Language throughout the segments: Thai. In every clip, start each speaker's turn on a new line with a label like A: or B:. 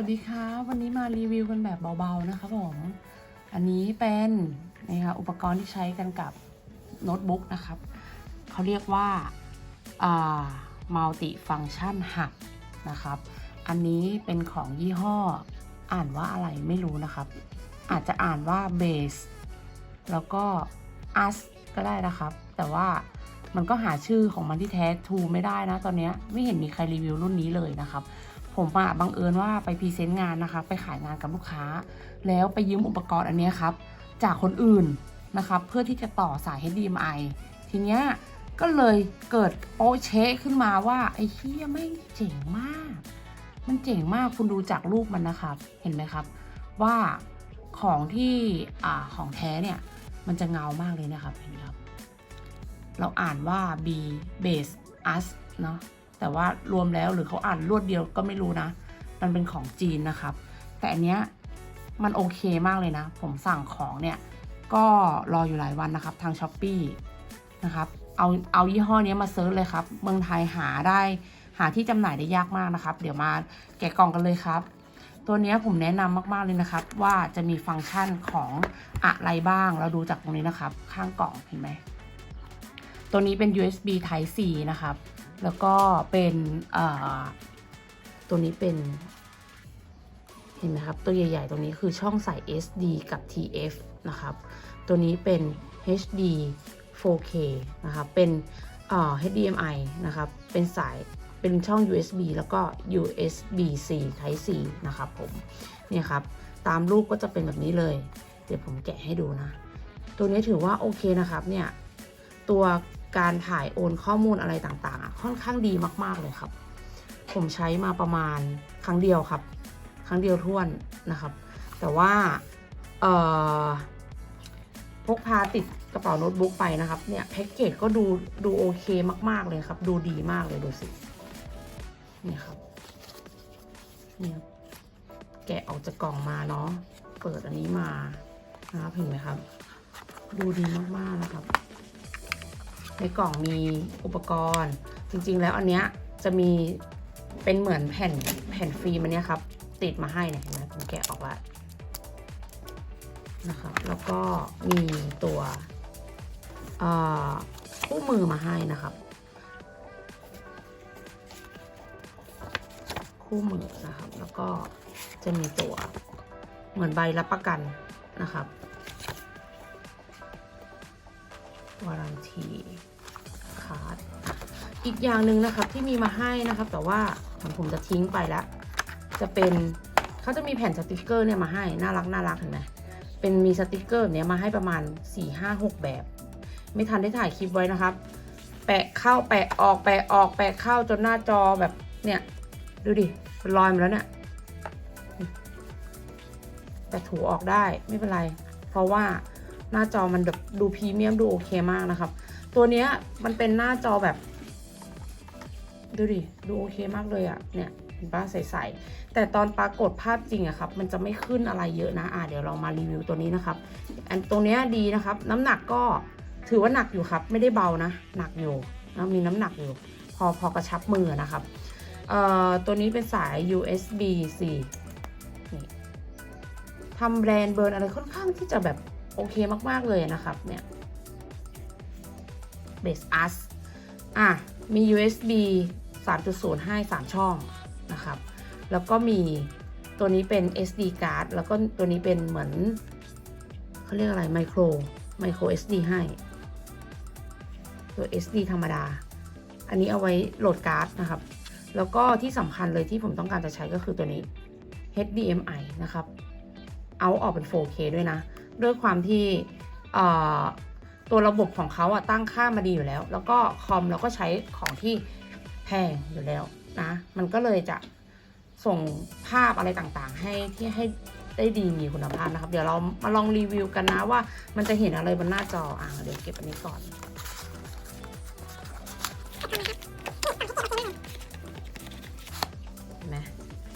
A: วัสดีค่ะวันนี้มารีวิวกันแบบเบาๆนะคะผมอันนี้เป็นนะคะอุปกรณ์ที่ใช้กันกับโน้ตบุ๊กนะครับเขาเรียกว่าอ่า multi function hub นะครับ อันนี้เป็นของยี่ห้ออ่านว่าอะไรไม่รู้นะครับ อาจจะอ่านว่า base แล้วก็ us ก็ได้นะครับ แต่ว่ามันก็หาชื่อของมันที่แท้ทูไม่ได้นะตอนนี้ไม่เห็นมีใครรีวิวรุ่นนี้เลยนะครับ ผมอะบังเอิญว่าไปพรีเซนต์งานนะคะ ไปขายงานกับลูกค้า แล้วไปยืมอุปกรณ์อันนี้ครับ จากคนอื่นนะครับ เพื่อที่จะต่อสาย HDMI ทีเนี้ยก็เลยเกิดโป๊เชะขึ้นมาว่า ไอ้เฮียไม่เจ๋งมาก มันเจ๋งมากคุณดูจากรูปมันนะครับ เห็นไหมครับ ว่าของที่อ่าของแท้เนี่ยมันจะเงามากเลยนะครับเห็นไหมครับ เราอ่านว่า B base us เนาะ แต่ว่ารวมแล้วหรือเขาอ่านรวดเดียวก็ไม่รู้นะ มันเป็นของจีนนะครับ แต่อันเนี้ยมันโอเคมากเลยนะ ผมสั่งของเนี่ยก็รออยู่หลายวันนะครับ ทางช้อปปีนะครับเอาเอายี่ห้อนี้มาเซิร์ชเลยครับ เมืองไทยหาได้หาที่จำหน่ายได้ยากมากนะครับ เดี๋ยวมาแกะกล่องกันเลยครับ ตัวนี้ผมแนะนำมากๆเลยนะครับ ว่าจะมีฟังก์ชันของอะไรบ้าง เราดูจากตรงนี้นะครับ ข้างกล่องเห็นไหม ตัวนี้เป็น USB Type C นะครับ แล้วก็เป็นตัวนี้เป็นเห็นไหมครับ ตัวใหญ่ ๆตรงนี้คือช่องใส่ SD กับ TF นะครับ ตัวนี้เป็น HD 4K นะครับ เป็นเอ่อ HDMI นะครับ เป็นสาย เป็นช่อง USB แล้วก็ USB-C Type C นะครับผม เนี่ยครับ ตามรูปก็จะเป็นแบบนี้เลย เดี๋ยวผมแกะให้ดูนะ ตัวนี้ถือว่าโอเคนะครับ เนี่ย ตัว การถ่ายโอนข้อมูลอะไรต่างๆ ค่อนข้างดีมากๆเลยครับ ผมใช้มาประมาณครั้งเดียวครับ ครั้งเดียวท่วนนะครับ แต่ว่าพกพาติดกระเป๋าโน้ตบุ๊กไปนะครับ เนี่ยแพ็กเกจก็ดูดูโอเคมากๆเลยครับ ดูดีมากเลยดูสินี่ครับเนี่ยแกะออกจากกล่องมาเนาะ เปิดอันนี้มานะครับเห็นไหมครับ ดูดีมากๆนะครับ ในกล่องมีอุปกรณ์ จริงๆ แล้วอันเนี้ยจะมีเป็นเหมือนแผ่นแผ่นฟิล์มอันเนี้ยครับ ติดมาให้เนี่ยเห็นไหมผมแกะออกแล้วนะครับแล้วก็มีตัวคู่มือมาให้นะครับ คู่มือนะครับ แล้วก็จะมีตัวเหมือนใบรับประกันนะครับ วารันทีคาร์ดอีกอย่างหนึ่งนะครับที่มีมาให้นะครับแต่ว่าผมผมจะทิ้งไปแล้วจะเป็นเขาจะมีแผ่นสติกเกอร์เนี่ยมาให้น่ารักน่ารักเห็นไหมเป็นมีสติกเกอร์เนี้ยมาให้ประมาณ 4 5 6 แบบ ไม่ทันได้ถ่ายคลิปไว้นะครับ แปะเข้าแปะออกแปะออกแปะเข้าจนหน้าจอแบบเนี่ยดูดิเป็นรอยมาแล้วเนี่ยแต่ถูออกได้ไม่เป็นไร เพราะว่า หน้าจอมันแบบดูพรีเมียมดูโอเคมากนะครับ ตัวเนี้ยมันเป็นหน้าจอแบบ ดูดิ ดูโอเคมากเลยอะ่ะเนี่ยเห็นปะใสๆแต่ตอนปรากฏภาพจริงอะครับ มันจะไม่ขึ้นอะไรเยอะนะอะเดี๋ยวเรามารีวิวตัวนี้นะครับ อันตรงเนี้ยดีนะครับ น้ำหนักก็ถือว่าหนักอยู่ครับ ไม่ได้เบานะ หนักอยู่นะมีน้ำหนักอยู่ พอพอกระชับมือนะครับเอ่อตัวนี้เป็นสาย USB C ทำแบรนด์เบิร์นอะไรค่อนข้างที่จะแบบ โอเคมาก ๆ เลยนะครับเนี่ย Base Us อะ มี USB 3.0 ให้ 3 ช่องนะครับ แล้วก็มีตัวนี้เป็น SD card แล้วก็ตัวนี้เป็นเหมือนเขาเรียกอะไรไมโครไมโคร SD ให้ ตัว SD ธรรมดา อันนี้เอาไว้โหลดการ์ดนะครับ แล้วก็ที่สำคัญเลยที่ผมต้องการจะใช้ก็คือตัวนี้ HDMI นะครับ เอาออกเป็น 4K ด้วยนะ ด้วยความที่ตัวระบบของเขาอะตั้งค่ามาดีอยู่แล้ว แล้วก็คอมเราก็ใช้ของที่แพงอยู่แล้วนะ มันก็เลยจะส่งภาพอะไรต่างๆ ให้ที่ให้ได้ดีมีคุณภาพนะครับ เดี๋ยวเรามาลองรีวิวกันนะว่ามันจะเห็นอะไรบนหน้าจออะเดี๋ยวเก็บอันนี้ก่อนเห็นไหม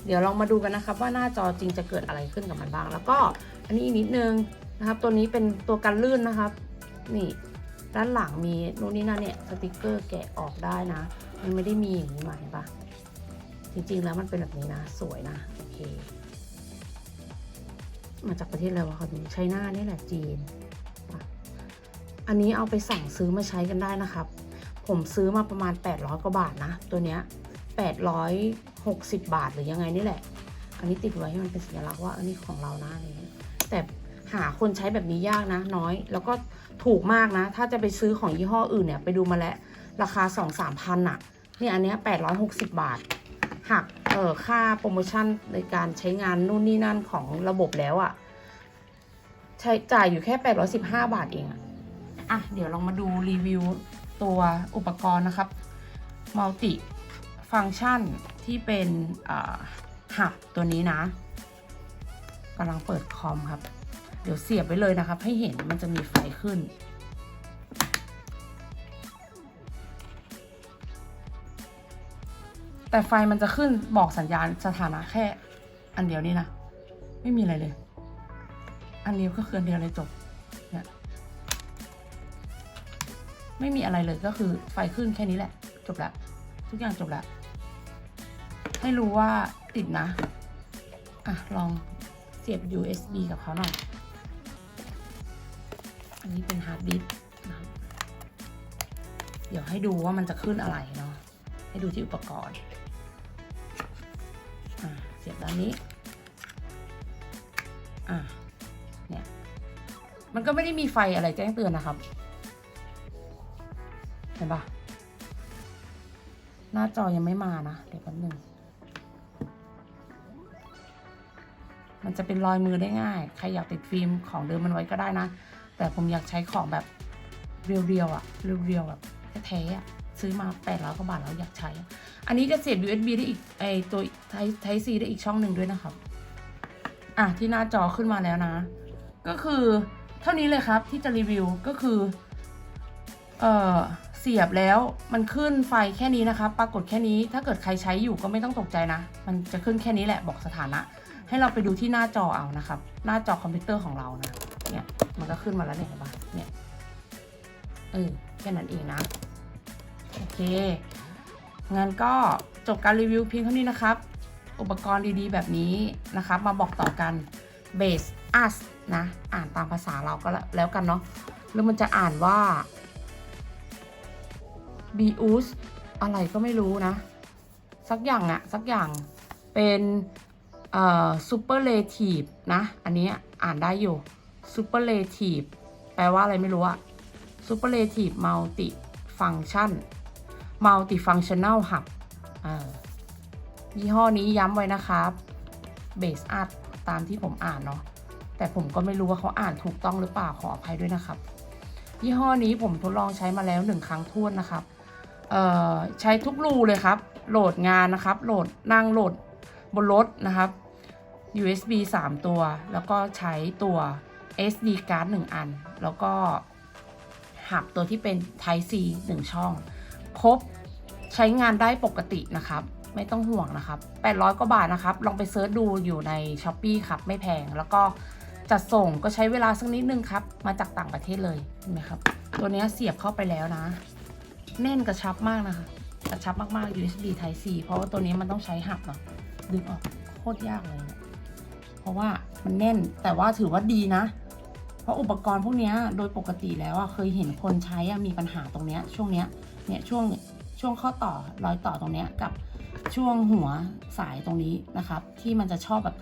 A: เดี๋ยวลองมาดูกันนะครับว่าหน้าจอจริงจะเกิดอะไรขึ้นกับมันบ้าง แล้วก็อันนี้นิดนึง นะครับ ตัวนี้เป็นตัวกันลื่นนะครับ นี่ด้านหลังมีนู่นนี่นั่นเนี่ยสติกเกอร์แกะออกได้นะ มันไม่ได้มีอย่างนี้มาเห็นปะจริงๆแล้วมันเป็นแบบนี้นะ สวยนะโอเคมาจากประเทศอะไรวะคะไชน่านี่แหละจีน อันนี้เอาไปสั่งซื้อมาใช้กันได้นะครับ ผมซื้อมาประมาณ 800 กว่าบาทนะ ตัวเนี้ย860 บาทหรือยังไงนี่แหละ อันนี้ติดไว้ให้มันเป็นสัญลักษณ์ว่าอันนี้ของเรานะแต่ หาคนใช้แบบนี้ยากนะน้อย แล้วก็ถูกมากนะ ถ้าจะไปซื้อของยี่ห้ออื่นเนี่ยไปดูมาแล้ว ราคา 2 3พันอะเนี่ยอันเนี้ย860 บาท หักเออค่าโปรโมชั่นในการใช้งานนู่นนี่นั่นของระบบแล้วอะใช้จ่ายอยู่แค่ 815 บาทเองอะอะ เดี๋ยวลองมาดูรีวิวตัวอุปกรณ์นะครับมัลติฟัง c t ชันที่เป็นหับตัวนี้นะกำลังเปิดคอมครับ เดี๋ยวเสียบไว้เลยนะครับ ให้เห็นมันจะมีไฟขึ้น แต่ไฟมันจะขึ้นบอกสัญญาณสถานะแค่ อันเดียวนี่นะ ไม่มีอะไรเลย อันเดียวก็คืออันเดียวเลยจบเนี่ยไม่มีอะไรเลยก็คือไฟขึ้นแค่นี้แหละ จบแล้วทุกอย่างจบแล้วให้รู้ว่าติดนะ อะ ลองเสียบ USB กับเขาหน่อย อันนี้เป็นฮาร์ดดิสก์นะครับเดี๋ยวให้ดูว่ามันจะขึ้นอะไรเนาะ ให้ดูที่อุปกรณ์ เสียบด้านนี้ อะ เนี่ย มันก็ไม่ได้มีไฟอะไรแจ้งเตือนนะครับ เห็นปะหน้าจอยังไม่มานะ เดี๋ยวแป๊บนึงมันจะเป็นรอยมือได้ง่าย ใครอยากติดฟิล์มของเดิมมันไว้ก็ได้นะ แต่ผมอยากใช้ของแบบเรียวๆอะเรียวๆแบบแท้ๆอะซื้อมาแปดร้อยกว่าบาทแล้วอยากใช้ อันนี้จะเสียบ USB ได้อีกไอตัวไทไทซีได้อีกช่องหนึ่งด้วยนะครับ อะที่หน้าจอขึ้นมาแล้วนะ ก็คือเท่านี้เลยครับที่จะรีวิวก็คือ เอ่อเสียบแล้วมันขึ้นไฟแค่นี้นะคะปรากฏแค่นี้ถ้าเกิดใครใช้อยู่ก็ไม่ต้องตกใจนะ มันจะขึ้นแค่นี้แหละบอกสถานะ ให้เราไปดูที่หน้าจอเอานะครับ หน้าจอคอมพิวเตอร์ของเรานะเนี่ย มันก็ขึ้นมาแล้วเนี่ยเห็นปะเนี่ยเออแค่นั้นเองนะ โอเค งั้นก็จบการรีวิวเพียงเท่านี้นะครับ อุปกรณ์ดีๆ แบบนี้นะครับ มาบอกต่อกัน base us นะ อ่านตามภาษาเราก็แล้วกันเนาะแล้วมันจะอ่านว่า b u s อะไรก็ไม่รู้นะ สักอย่างอะสักอย่างเป็นเอ่อ superlative นะ อันนี้อ่านได้อยู่ superlative แปลว่าอะไรไม่รู้อะ superlative multi function multi functional hub อ่ายี่ห้อนี้ย้ำไว้นะครับ base up ตามที่ผมอ่านเนาะ แต่ผมก็ไม่รู้ว่าเขาอ่านถูกต้องหรือเปล่า ขออภัยด้วยนะครับ ยี่ห้อนี้ผมทดลองใช้มาแล้วหนึ่งครั้งท้วนนะครับเอ่อใช้ทุกรูเลยครับ โหลดงานนะครับ โหลดนั่งโหลดบนรถนะครับ USB 3 ตัว แล้วก็ใช้ตัว SD card 1 อัน แล้วก็หับตัวที่เป็น Type C 1 ช่อง ครบใช้งานได้ปกตินะครับไม่ต้องห่วงนะครับ 800 กว่าบาทนะครับ ลองไปเซิร์ชดูอยู่ใน s h อ p e e ครับ ไม่แพง แล้วก็จัดส่งก็ใช้เวลาสักนิดนึงครับ มาจากต่างประเทศเลยเห็นไหมครับ ตัวนี้เสียบเข้าไปแล้วนะ แน่นกระชับมากนะคะ กระชับมากๆ USB Type C เพราะว่าตัวนี้มันต้องใช้หับเนาะดึงออกโคตรยากเลยเนี่ยเพราะว่ามันแน่นแต่ว่าถือว่าดีนะ ราะอุปกรณ์พวกนี้โดยปกติแล้วอะเคยเห็นคนใช้อะมีปัญหาตรงเนี้ยช่วงเนี้ยเนี่ยช่วงช่วงข้อต่อรอยต่อตรงเนี้ยกับช่วงหัวสายตรงนี้นะครับ ที่มันจะชอบแบบ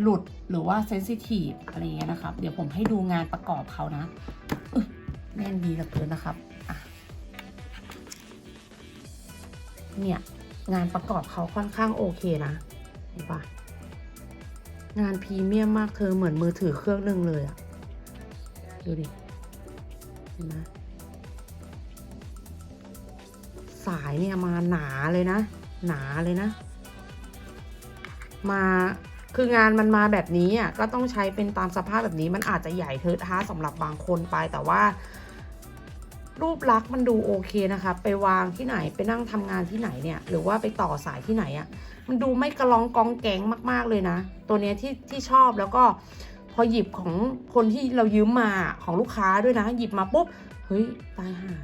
A: หลุดหรือว่าเซนซิทีฟอะไรอย่างเงี้ยนะครับ เดี๋ยวผมให้ดูงานประกอบเขานะแน่นดีเหลือเกินนะครับเนี่ยงานประกอบเขาค่อนข้างโอเคนะเห็นปะงานพรีเมียมมากเธอเหมือนมือถือเครื่องหนึ่งเลยอะ ดูดิ เห็นไหมสายเนี่ยมาหนาเลยนะ หนาเลยนะ มาคืองานมันมาแบบนี้อะก็ต้องใช้เป็นตามสภาพแบบนี้มันอาจจะใหญ่เทอะท้าสำหรับบางคนไปแต่ว่า รูปลักษณ์มันดูโอเคนะคะ ไปวางที่ไหนไปนั่งทำงานที่ไหนเนี่ย หรือว่าไปต่อสายที่ไหนอะมันดูไม่กระลองกองแกงมาก ๆเลยนะ ตัวเนี้ยที่ที่ชอบแล้วก็ พอหยิบของคนที่เรายืมมาของลูกค้าด้วยนะ หยิบมาปุ๊บ เฮ้ย ตายห่า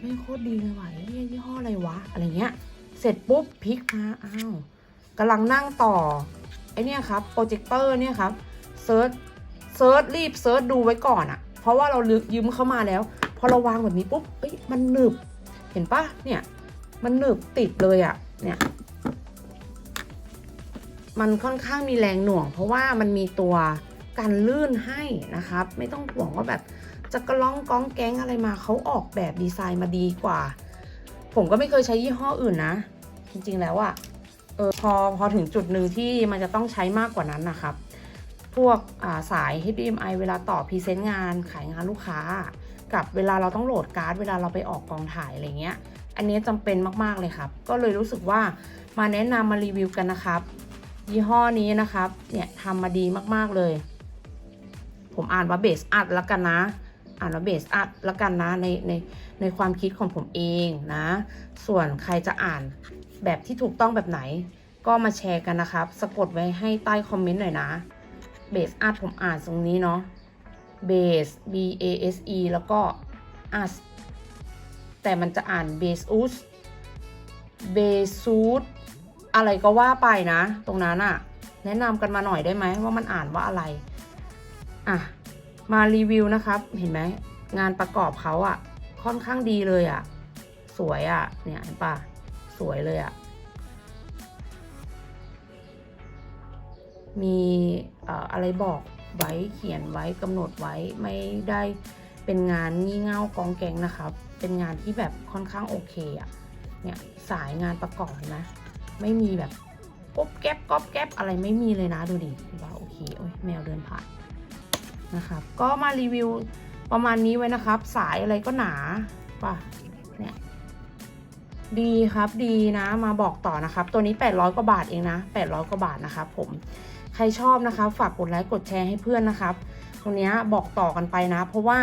A: ไม่โคตรดีเลยว่ะยยี่ห้ออะไรวะ อะไรเงี้ย เสร็จปุ๊บพลิกมาอ้าวกำลังนั่งต่อไอเนี่ยครับโปรเจคเตอร์เนี่ยครับเซิร์ชเซิร์ชรีบเซิร์ชดูไว้ก่อนอะเพราะว่าเราลืยืมเข้ามาแล้ว พอเราวางแบบนี้ปุ๊บเอ้ยมันหนึบ เห็นปะเนี่ย มันหนึบติดเลยอะเนี่ยมันค่อนข้างมีแรงหน่วง เพราะว่ามันมีตัว กันลื่นให้นะครับ ไม่ต้องห่วงว่าแบบจะกระล่องก้องแก๊งอะไรมาเขาออกแบบดีไซน์มาดีกว่า ผมก็ไม่เคยใช้ยี่ห้ออื่นนะ จริงๆแล้วอะเออพอพอถึงจุดหนึ่งที่มันจะต้องใช้มากกว่านั้นนะครับ พวกาสาย HDMI เวลาต่อพรีเซนต์งานขายงานลูกค้า กับเวลาเราต้องโหลดการ์ด เวลาเราไปออกกองถ่ายอะไรเงี้ย อันนี้จำเป็นมากๆเลยครับ ก็เลยรู้สึกว่ามาแนะนำมารีวิวกันนะครับ ยี่ห้อนี้นะครับ เนี่ยทำมาดีมากๆเลย ผมอ่านว่าเบสอัดแล้วกันนะ อ่านว่าเบสอัดแล้วกันนะในในในความคิดของผมเองนะ ส่วนใครจะอ่านแบบที่ถูกต้องแบบไหน ก็มาแชร์กันนะครับ สะกดไว้ให้ใต้คอมเมนต์หน่อยนะเบสอัดผมอ่านตรงนี้เนาะเบส B A S E แล้วก็อัสแต่มันจะอ่านเบสอุสเบซูดอะไรก็ว่าไปนะ ตรงนั้นอะแนะนำกันมาหน่อยได้ไหมว่ามันอ่านว่าอะไร อะ มารีวิวนะครับ เห็นไหม งานประกอบเขาอะค่อนข้างดีเลยอะสวยอะเนี่ยเห็นปะสวยเลยอะมีอะไรบอกไว้เขียนไว้กำหนดไว้ไม่ได้เป็นงานงี่เง่ากองแกงนะครับ เป็นงานที่แบบค่อนข้างโอเคอะเนี่ยสายงานประกอบนไหมไม่มีแบบก๊อบแก๊บก๊อบแก๊บอะไรไม่มีเลยนะดูดิว่าโอเคโอ้ยแมวเดินผ่าน นะครับ ก็มารีวิวประมาณนี้ไว้นะครับ สายอะไรก็หนาป่ะเนี่ยดีครับดีนะมาบอกต่อนะครับ ตัวนี้ 800 กว่าบาทเองนะ 800 กว่าบาทนะครับผมใครชอบนะครับฝากกดไลค์กดแชร์ให้เพื่อนนะครับตัวนี้บอกต่อกันไปนะ เพราะว่า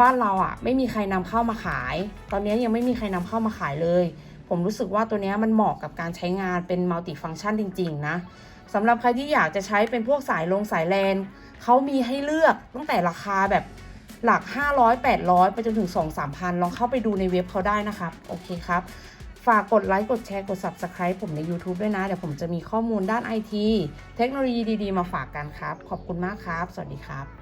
A: บ้านเราอะไม่มีใครนำเข้ามาขาย ตอนนี้ยังไม่มีใครนำเข้ามาขายเลย ผมรู้สึกว่าตัวนี้มันเหมาะกับการใช้งานเป็นมัลติฟังก์ชันจริง ๆ นะ สำหรับใครที่อยากจะใช้เป็นพวกสายลงสายแลนเขามีให้เลือกตั้งแต่ราคาแบบหลัก 500 800 ไปจนถึง 2 3,000 ลองเข้าไปดูในเว็บเขาได้นะครับโอเคครับ ฝากกดไลค์ กดแชร์ กด Subscribe ผมใน YouTube ด้วยนะ เดี๋ยวผมจะมีข้อมูลด้านไอทีเทคโนโลยีดี ๆ มาฝากกันครับ ขอบคุณมากครับ สวัสดีครับ